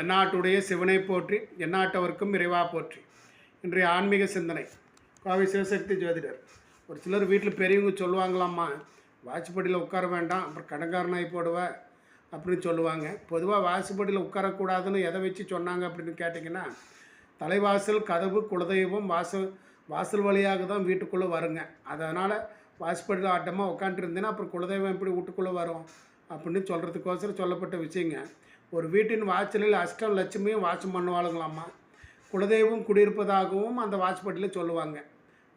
எந்நாட்டுடைய சிவனை போற்றி எந்நாட்டவர்க்கும் இறைவா போற்றி. இன்றைய ஆன்மீக சிந்தனை. கோவை சிவசக்தி ஜோதிடர். ஒரு சிலர் வீட்டில் பெரியவங்க சொல்லுவாங்களாம்மா வாசப்படியில் உட்கார வேண்டாம் அப்புறம் கடங்காரனாகி போடுவ அப்படின்னு சொல்லுவாங்க. பொதுவாக வாசப்படியில் உட்காரக்கூடாதுன்னு எதை வச்சு சொன்னாங்க அப்படின்னு கேட்டிங்கன்னா தலைவாசல் கதவு குலதெய்வம் வாசல் வாசல் வழியாக தான் வீட்டுக்குள்ளே வருங்க. அதனால் வாசுபடியில் ஆட்டமாக உட்காந்துருந்தேன்னா அப்புறம் குலதெய்வம் எப்படி வீட்டுக்குள்ளே வரும்? அப்படின்னு சொல்கிறதுக்கோசரம் சொல்லப்பட்ட விஷயங்க. ஒரு வீட்டின் வாசலில் அஷ்டம் லட்சுமியும் வாசம் பண்ணுவாளுங்களாம்மா. குலதெய்வம் குடியிருப்பதாகவும் அந்த வாசப்பட்டியில் சொல்லுவாங்க.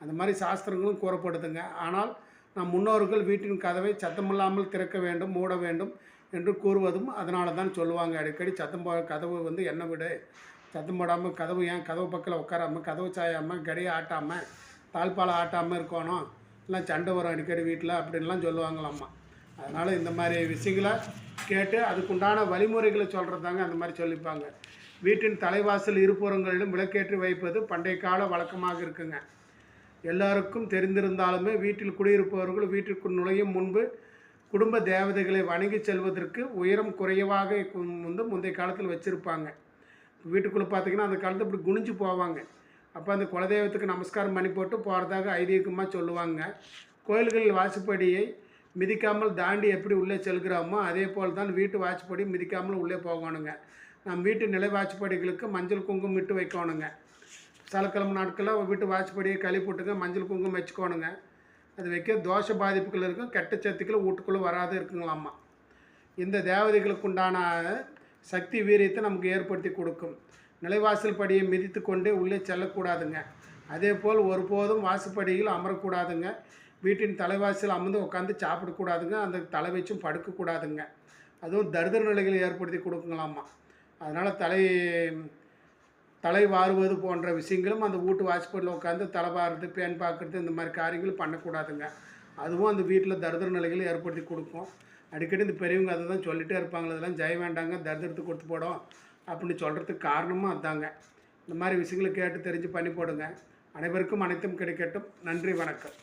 அந்த மாதிரி சாஸ்திரங்களும் கூறப்படுதுங்க. ஆனால் நம் முன்னோர்கள் வீட்டின் கதவை சத்தமில்லாமல் திறக்க வேண்டும் மூட வேண்டும் என்று கூறுவதும் அதனால தான் சொல்லுவாங்க. அடிக்கடி சத்தம் போ கதவு வந்து என்ன விடு? சத்தம் போடாமல் கதவு ஏன் கதவு பக்கத்தில் உட்காராமல் கதவு சாயாமல் கடியை ஆட்டாமல் தாழ்பாலை ஆட்டாமல் இருக்கணும்? இல்லை சண்டை வரும் அடிக்கடி வீட்டில் அப்படின்லாம் சொல்லுவாங்களாம்மா. அதனால் இந்த மாதிரி விஷயங்களை கேட்டு அதுக்குண்டான வழிமுறைகளை சொல்கிறது தாங்க அந்த மாதிரி சொல்லிப்பாங்க. வீட்டின் தலைவாசல் இருபுறங்களிலும் விளக்கேற்றி வைப்பது பண்டைய கால வழக்கமாக இருக்குங்க. எல்லாருக்கும் தெரிந்திருந்தாலுமே வீட்டில் குடியிருப்பவர்கள் வீட்டிற்குள் நுழையும் முன்பு குடும்ப தேவதைகளை வணங்கி செல்வதற்கு உயரம் குறைவாக வந்து முந்தைய காலத்தில் வச்சுருப்பாங்க. வீட்டுக்குள்ளே பார்த்தீங்கன்னா அந்த காலத்தில் இப்படி குனிஞ்சு போவாங்க. அப்போ அந்த குலதெய்வத்துக்கு நமஸ்காரம் பண்ணி போட்டு போகிறதாக ஐதீகமாக சொல்லுவாங்க. கோயில்களில் வாசுப்படியை மிதிக்காமல் தாண்டி எப்படி உள்ளே செல்கிறோமோ அதே போல் தான் வீட்டு வாட்ச்படி மிதிக்காமல் உள்ளே போகணுங்க. நம் வீட்டு நிலை வாட்ச்படிகளுக்கு மஞ்சள் குங்குமம் இட்டு வைக்கணுங்க. சலக்கிழமை நாட்களில் வீட்டு வாட்ச்படியை களி போட்டுங்க மஞ்சள் குங்குமம் வச்சுக்கோணுங்க. அது வைக்க தோஷ பாதிப்புகள் இருக்கும் கெட்ட சத்துக்கள் வீட்டுக்குள்ளே வராது இருக்குங்களாம்மா. இந்த தேவதைகளுக்கு உண்டான சக்தி வீரியத்தை நமக்கு ஏற்படுத்தி கொடுக்கும். நிலைவாசல் படியை மிதித்து கொண்டே உள்ளே செல்லக்கூடாதுங்க. அதே போல் ஒருபோதும் வாசுப்படியில் அமரக்கூடாதுங்க. வீட்டின் தலைவாசல் அமர்ந்து உட்காந்து சாப்பிடக்கூடாதுங்க அந்த தலை வச்சும் படுக்கக்கூடாதுங்க. அதுவும் தரித்திர நிலைகளை ஏற்படுத்தி கொடுக்குங்களாம்மா அதனால் தலை தலை வாருவது போன்ற விஷயங்களும் அந்த வீட்டு வாசப்படியில் உட்காந்து தலை வாருறது பேன் பார்க்குறது இந்த மாதிரி காரியங்கள் பண்ணக்கூடாதுங்க. அதுவும் அந்த வீட்டில் தரித்திர நிலைகளை ஏற்படுத்தி கொடுக்கும். அடிக்கடி இந்த பெரியவங்க அதை தான் சொல்லிகிட்டே இருப்பாங்க இதெல்லாம் ஜெய வேண்டாங்க தரித்திரத்துக்கு கொடுத்து போடும் அப்படின்னு சொல்கிறதுக்கு காரணமும் அதாங்க. இந்த மாதிரி விஷயங்களை கேட்டு தெரிஞ்சு பண்ணி போடுங்க. அனைவருக்கும் அனைத்தும் கிடைக்கட்டும். நன்றி வணக்கம்.